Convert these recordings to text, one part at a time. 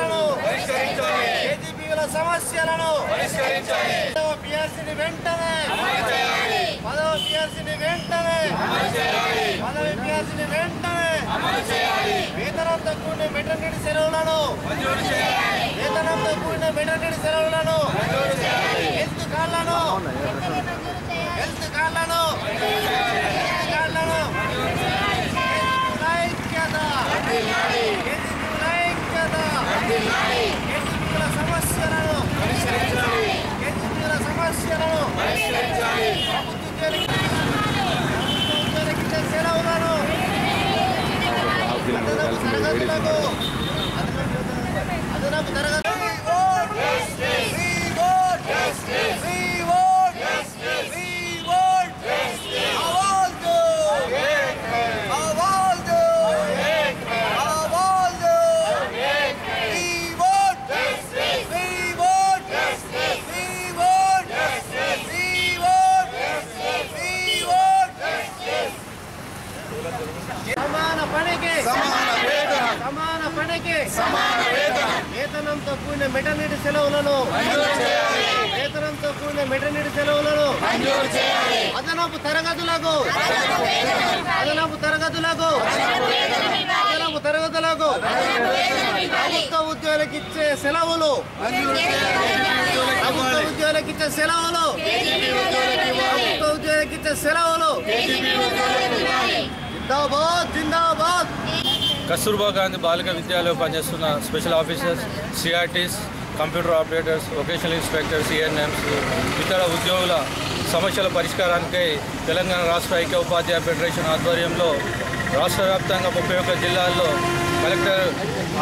సమస్యలను కేజీబీల సమస్యలను పదవ పిఆర్సీని వెంటనే పదవ పిఆర్సీని వెంటనే పదవి పిఆర్సీని వెంటనే వేతనంతో కూడిన మెటర్నిటీ సెలవులను వేతనంతో కూడిన మెటర్నిటీ సెలవులను హెల్త్ కార్డులను హెల్త్ కార్డులను హెల్త్ కార్డులను కేజీబీల ఐక్యత కేజీబీల ఐక్యత కేజీబీల సమస్యలను కేజీబీల సమస్యలను ప్రభుత్వ ఉద్యోగి- ప్రభుత్వ ఉద్యోగికి ఇచ్చే సెలవులను అదనపు తరగతులకు అదనపు తరగతి పనికి వేతనంతో కూడిన మెటర్నిటీ సెలవులను వేతనంతో కూడిన మెటర్నిటీ సెలవులను అదనపు తరగతులకు అదనపు తరగతులకు అదనపు తరగతులకు ప్రభుత్వ ఉద్యోగులకు ఇచ్చే సెలవులు ప్రభుత్వ ఉద్యోగులకు ఇచ్చే సెలవులు ప్రభుత్వ ఉద్యోగులకు ఇచ్చే సెలవులు జిందాబాద్ జిందాబాద్. కస్తూర్బా గాంధీ బాలిక విద్యాలయంలో పనిచేస్తున్న special officers CRTs computer operators vocational inspectors ANMs ఇతర ఉద్యోగుల సమస్యల పరిష్కారానికై తెలంగాణ రాష్ట్ర ఐక్య ఉపాధ్యాయ ఫెడరేషన్ ఆధ్వర్యంలో రాష్ట్ర వ్యాప్తంగా ముప్పై ఒక్క జిల్లాల్లో కలెక్టర్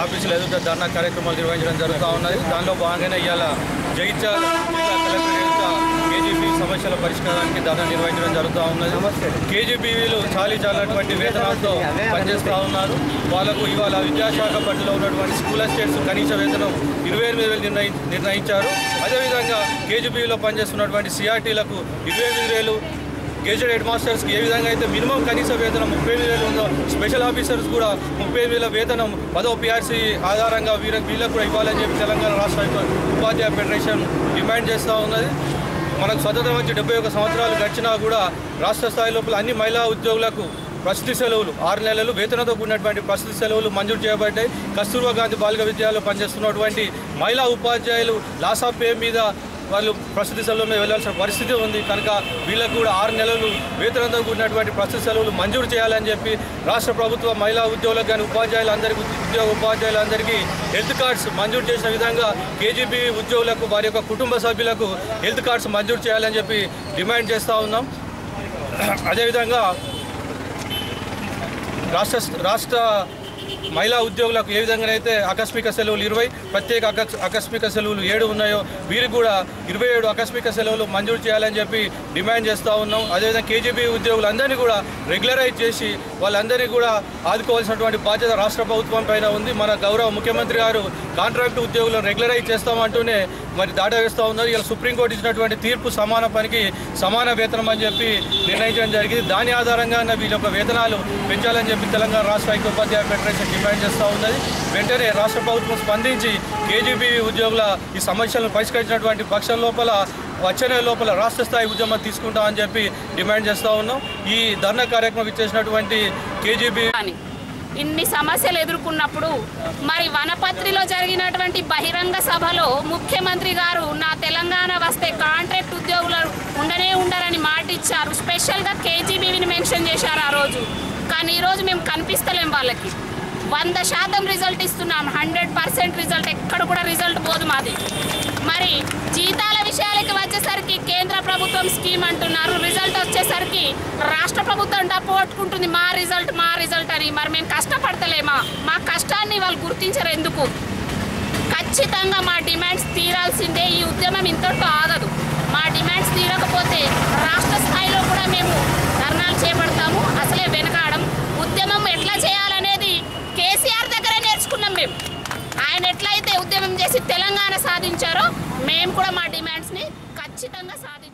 ఆఫీసులు ఎదుట ధర్నా కార్యక్రమాలు నిర్వహించడం జరుగుతూ ఉన్నది. దానిలో భాగంగానే ఇవాళ జగిత్యాల జిల్లా కలెక్టర్ కేజీబీ సమస్యల పరిష్కారానికి ధర్నా నిర్వహించడం జరుగుతూ ఉన్నది. కేజీబీవీలు చాలీ చాలినటువంటి వేతనాలతో పనిచేస్తూ ఉన్నారు. వాళ్ళకు ఇవాళ విద్యాశాఖ పరిధిలో ఉన్నటువంటి స్కూల్ అసిస్టెంట్స్ కనీస వేతనం ఇరవై ఎనిమిది వేలు నిర్ణయి నిర్ణయించారు. అదేవిధంగా కేజీబీలో పనిచేస్తున్నటువంటి సిఆర్టీలకు ఇరవై ఎనిమిది వేలు గెజెట్ హెడ్ మాస్టర్స్కి ఏ విధంగా అయితే మినిమం కనీస వేతనం ముప్పై ఎనిమిది వేలు ఉందో స్పెషల్ ఆఫీసర్స్ కూడా ముప్పై ఎనిమిది వేల వేతనం పదో పిఆర్సీ ఆధారంగా వీళ్ళ వీళ్ళకు కూడా ఇవ్వాలని చెప్పి తెలంగాణ రాష్ట్ర ఉపాధ్యాయ ఫెడరేషన్ డిమాండ్ చేస్తూ ఉన్నది. మనకు స్వతంత్రం వచ్చి డెబ్బై ఒక సంవత్సరాలు గడిచినా కూడా రాష్ట్ర స్థాయి లోపల అన్ని మహిళా ఉద్యోగులకు ప్రసిద్ధి సెలవులు. ఆరు నెలలు వేతనతో కూడినటువంటి ప్రసిద్ధి సెలవులు మంజూరు చేయబడ్డాయి. కస్తూర్బా గాంధీ బాలిక విద్యాలయంలో పనిచేస్తున్నటువంటి మహిళా ఉపాధ్యాయులు లాస్ ఆఫ్ పే మీద వాళ్ళు ప్రస్తుతి సెలవుల మీద వెళ్ళాల్సిన పరిస్థితి ఉంది. కనుక వీళ్ళకు కూడా ఆరు నెలలు వేతనంతో కూడినటువంటి ప్రస్తుత సెలవులు మంజూరు చేయాలని చెప్పి రాష్ట్ర ప్రభుత్వ మహిళా ఉద్యోగులకు కానీ ఉపాధ్యాయులందరికీ ఉద్యోగ ఉపాధ్యాయులందరికీ హెల్త్ కార్డ్స్ మంజూరు చేసిన విధంగా కేజీబీ ఉద్యోగులకు వారి యొక్క కుటుంబ సభ్యులకు హెల్త్ కార్డ్స్ మంజూరు చేయాలని చెప్పి డిమాండ్ చేస్తూ ఉన్నాం. అదేవిధంగా రాష్ట్ర రాష్ట్ర మహిళా ఉద్యోగులకు ఏ విధంగానైతే ఆకస్మిక సెలవులు ఇరవై ప్రత్యేక ఆకస్మిక సెలవులు ఏడు ఉన్నాయో వీరికి కూడా ఇరవై ఏడు ఆకస్మిక సెలవులు మంజూరు చేయాలని చెప్పి డిమాండ్ చేస్తూ ఉన్నాం. అదేవిధంగా కేజీబీ ఉద్యోగులందరినీ కూడా రెగ్యులరైజ్ చేసి వాళ్ళందరినీ కూడా ఆదుకోవాల్సినటువంటి బాధ్యత రాష్ట్ర ప్రభుత్వం పైన ఉంది. మన గౌరవ ముఖ్యమంత్రి గారు కాంట్రాక్ట్ ఉద్యోగులను రెగ్యులరైజ్ చేస్తామంటూనే మరి దాటా వేస్తూ ఉన్నారు. ఇలా సుప్రీంకోర్టు ఇచ్చినటువంటి తీర్పు సమాన పనికి సమాన వేతనం అని చెప్పి నిర్ణయించడం జరిగింది. దాని ఆధారంగా వీళ్ళ యొక్క వేతనాలు పెంచాలని చెప్పి తెలంగాణ రాష్ట్ర ఐక్య ఉపాధ్యాయ ఫెడరేషన్ డిమాండ్ చేస్తూ ఉన్నది. వెంటనే రాష్ట్ర ప్రభుత్వం స్పందించి కేజీబీ ఉద్యోగుల ఈ సమస్యలను పరిష్కరించినటువంటి పక్షం లోపల వచ్చే లోపల రాష్ట్ర స్థాయి ఉద్యమం తీసుకుంటామని చెప్పి డిమాండ్ చేస్తూ ఉన్నాం. ఈ ధర్నా కార్యక్రమం ఇచ్చేసినటువంటి కేజీబీ ఇన్ని సమస్యలు ఎదుర్కొన్నప్పుడు మరి వనపత్రిలో జరిగినటువంటి బహిరంగ సభలో ముఖ్యమంత్రి గారు నా తెలంగాణ వస్తే కాంట్రాక్ట్ ఉద్యోగులు ఉండనే ఉండరని మాట ఇచ్చారు. స్పెషల్గా కేజీబీవిని మెన్షన్ చేశారు ఆ రోజు. కానీ ఈరోజు మేము కనిపిస్తలేం వాళ్ళకి. వంద శాతం రిజల్ట్ ఇస్తున్నాం. హండ్రెడ్ పర్సెంట్ రిజల్ట్ ఎక్కడ కూడా రిజల్ట్ పోదు మాది. మరి జీతాల విషయాలకి వచ్చేసరికి కేంద్ర ప్రభుత్వం స్కీమ్ అంటున్నారు. రిజల్ట్ వచ్చేసరికి రాష్ట్ర ప్రభుత్వం డబ్బు పట్టుకుంటుంది. మా రిజల్ట్ మా రిజల్ట్ అని. మరి మేము కష్టపడతలేమా? మా కష్టాన్ని వాళ్ళు గుర్తించరు ఎందుకు? ఖచ్చితంగా మా డిమాండ్స్ తీరాల్సిందే. ఈ ఉద్యమం ఇంతటితో ఆగదు. మా డిమాండ్స్ తీరకపోతే రాష్ట్ర స్థాయిలో కూడా మేము ధర్నాలు చేపడతాము. అసలే వెనకాడం. ఉద్యమం ఎట్లా చేయాలనే ఆయన ఎట్లయితే ఉద్యమం చేసి తెలంగాణ సాధించారో మేము కూడా మా డిమాండ్స్ని ఖచ్చితంగా సాధించారు